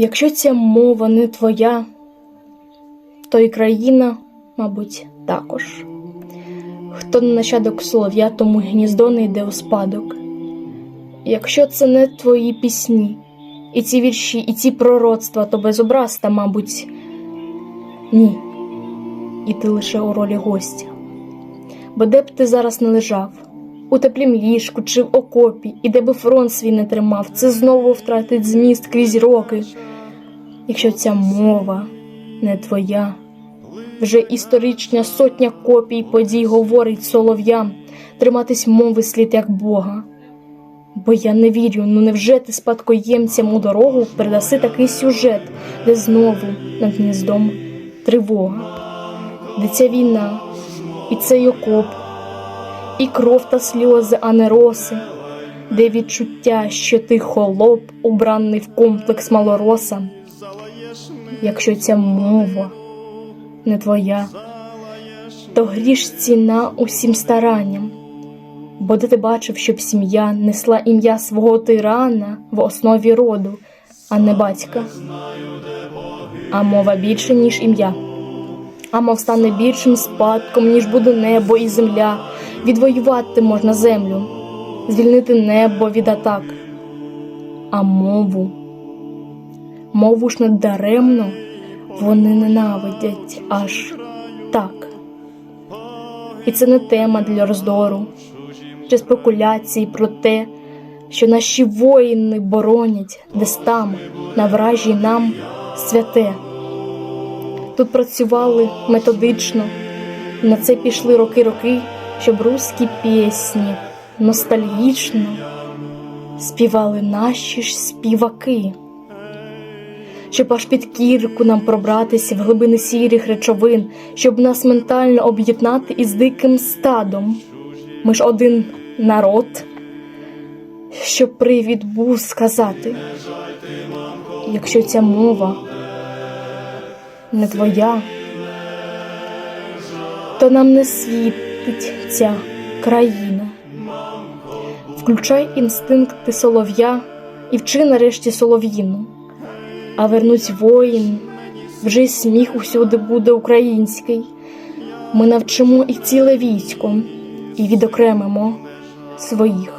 Якщо ця мова не твоя, то і країна, мабуть, також. Хто не нащадок солов'я, тому гніздо не йде у спадок. Якщо це не твої пісні, і ці вірші, і ці пророцтва, то без образ та, мабуть, ні. І ти лише у ролі гостя. Бо де б ти зараз не лежав, у теплім ліжку чи в окопі, і де би фронт свій не тримав, це знову втратить зміст крізь роки. Якщо ця мова не твоя, вже історична сотня копій подій говорить солов'ям триматись мови слід як Бога. Бо я не вірю, ну невже ти спадкоємцям у дорогу передаси такий сюжет, де знову над гніздом тривога, де ця війна, і цей окоп, і кров та сльози, а не роси, де відчуття, що ти холоп, убраний в комплекс малороса. Якщо ця мова не твоя, то гріш ціна усім старанням. Бо де ти бачив, щоб сім'я несла ім'я свого тирана в основі роду, а не батька. А мова більше, ніж ім'я. А мов стане більшим спадком, ніж буде небо і земля. Відвоювати можна землю, звільнити небо від атак. А мову, мову ж не даремно вони ненавидять аж так. І це не тема для роздору чи спекуляцій про те, що наші воїни боронять десь там, на вражі нам святе. Тут працювали методично, на це пішли роки-роки, щоб руські пісні ностальгічно співали наші ж співаки. Щоб аж під кірку нам пробратися в глибини сірих речовин, щоб нас ментально об'єднати із диким стадом. Ми ж один народ, щоб привід був сказати, якщо ця мова не твоя, то нам не світить ця країна. Включай інстинкти солов'я і вчи нарешті солов'їну, а вернуть воїн, вже й сміх усюди буде український. Ми навчимо і ціле військо і відокремимо своїх.